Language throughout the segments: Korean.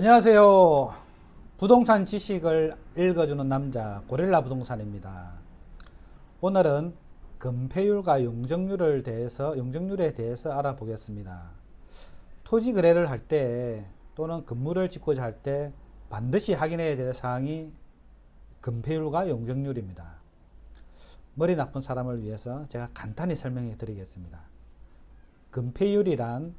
안녕하세요. 부동산 지식을 읽어주는 남자 고릴라 부동산입니다. 오늘은 금폐율과 용적률을 대해서 용적률에 대해서 알아보겠습니다. 토지 거래를 할 때 또는 건물을 짓고자 할 때 반드시 확인해야 될 사항이 금폐율과 용적률입니다. 머리 나쁜 사람을 위해서 제가 간단히 설명해 드리겠습니다. 금폐율이란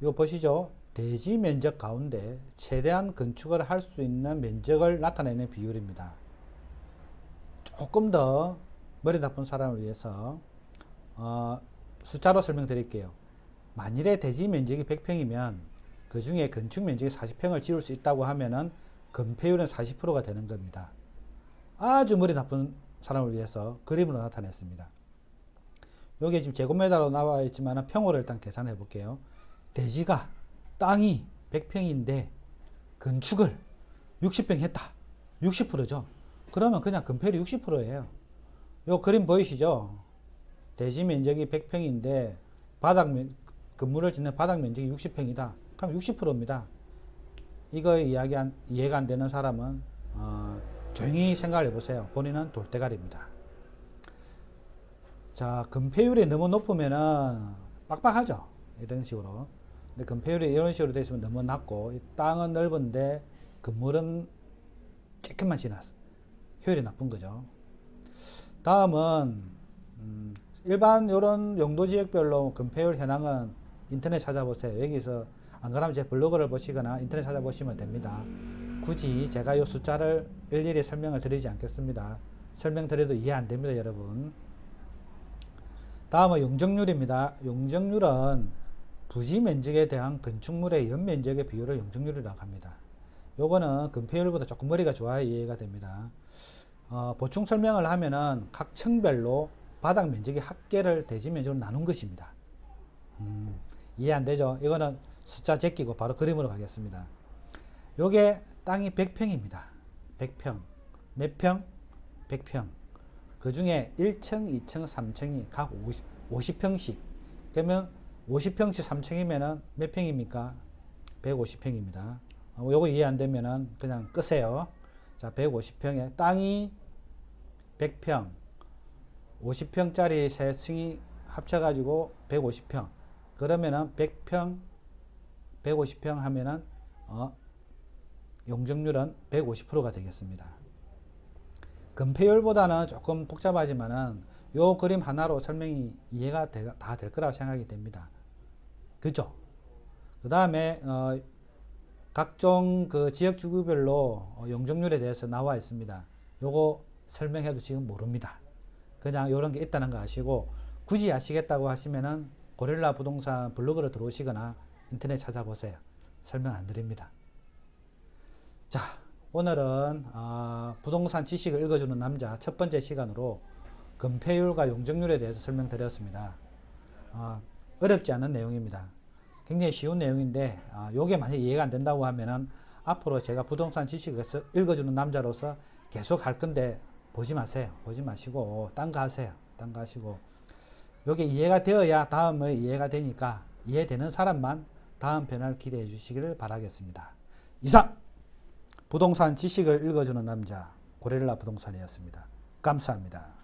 이거 보시죠. 대지 면적 가운데 최대한 건축을 할 수 있는 면적을 나타내는 비율입니다. 조금 더 머리 나쁜 사람을 위해서 어, 숫자로 설명드릴게요. 만일에 대지 면적이 100평이면 그 중에 건축 면적이 40평을 지을 수 있다고 하면은 건폐율은 40%가 되는 겁니다. 아주 머리 나쁜 사람을 위해서 그림으로 나타냈습니다. 여기 지금 제곱미터로 나와 있지만 평으로 일단 계산해 볼게요. 대지가 땅이 100평인데 건축을 60평 했다. 60%죠. 그러면 그냥 건폐율이 60%예요. 요 그림 보이시죠? 대지 면적이 100평인데 바닥 면 건물을 짓는 바닥 면적이 60평이다. 그럼 60%입니다. 이거 이야기 안, 이해가 안 되는 사람은 어, 조용히 생각을 해보세요. 본인은 돌대가리입니다. 자, 건폐율이 너무 높으면은 빡빡하죠. 이런 식으로. 근데 건폐율이 이런 식으로 되어 있으면 너무 낮고 이 땅은 넓은데 건물은 조금만 지났어. 효율이 나쁜 거죠. 다음은 음, 일반 이런 용도 지역별로 건폐율 현황은 인터넷 찾아보세요. 여기서 안 그러면 제 블로그를 보시거나 인터넷 찾아보시면 됩니다. 굳이 제가 이 숫자를 일일이 설명을 드리지 않겠습니다. 설명드려도 이해 안 됩니다, 여러분. 다음은 용적률입니다. 용적률은 부지 면적에 대한 건축물의 연면적의 비율을 용적률이라고 합니다. 요거는 건폐율보다 조금 머리가 좋아야 이해가 됩니다. 어, 보충 설명을 하면은 각 층별로 바닥 면적의 합계를 대지 면적으로 나눈 것입니다. 음, 이해 안 되죠? 이거는 숫자 제끼고 바로 그림으로 가겠습니다. 요게 땅이 100평입니다. 100평. 몇 평? 100평. 그 중에 1층, 2층, 3층이 각 50, 50평씩. 그러면 50평씩 3층이면은 몇 평입니까? 150평입니다. 어, 요거 이해 안 되면은 그냥 끄세요. 자, 150평에 땅이 100평, 50평짜리 세 층이 합쳐가지고 150평. 그러면은 100평, 150평 하면은 어, 용적률은 150%가 되겠습니다. 건폐율보다는 조금 복잡하지만은 요 그림 하나로 설명이 이해가 다 될 거라고 생각이 됩니다. 그죠? 그 다음에 어, 각종 그 지역 주구별로 어, 용적률에 대해서 나와 있습니다. 요거 설명해도 지금 모릅니다. 그냥 요런 게 있다는 거 아시고 굳이 아시겠다고 하시면은 고릴라 부동산 블로그로 들어오시거나 인터넷 찾아보세요. 설명 안 드립니다. 자, 오늘은 어, 부동산 지식을 읽어주는 남자 첫 번째 시간으로 건폐율과 용적률에 대해서 설명드렸습니다. 어, 어렵지 않은 내용입니다. 굉장히 쉬운 내용인데 어, 요게 만약 이해가 안 된다고 하면은 앞으로 제가 부동산 지식을 읽어주는 남자로서 계속 할 건데 보지 마세요. 보지 마시고 딴 거 하세요. 딴 거 하시고 요게 이해가 되어야 다음에 이해가 되니까 이해되는 사람만 다음 편을 기대해 주시기를 바라겠습니다. 이상 부동산 지식을 읽어주는 남자 고릴라 부동산이었습니다. 감사합니다.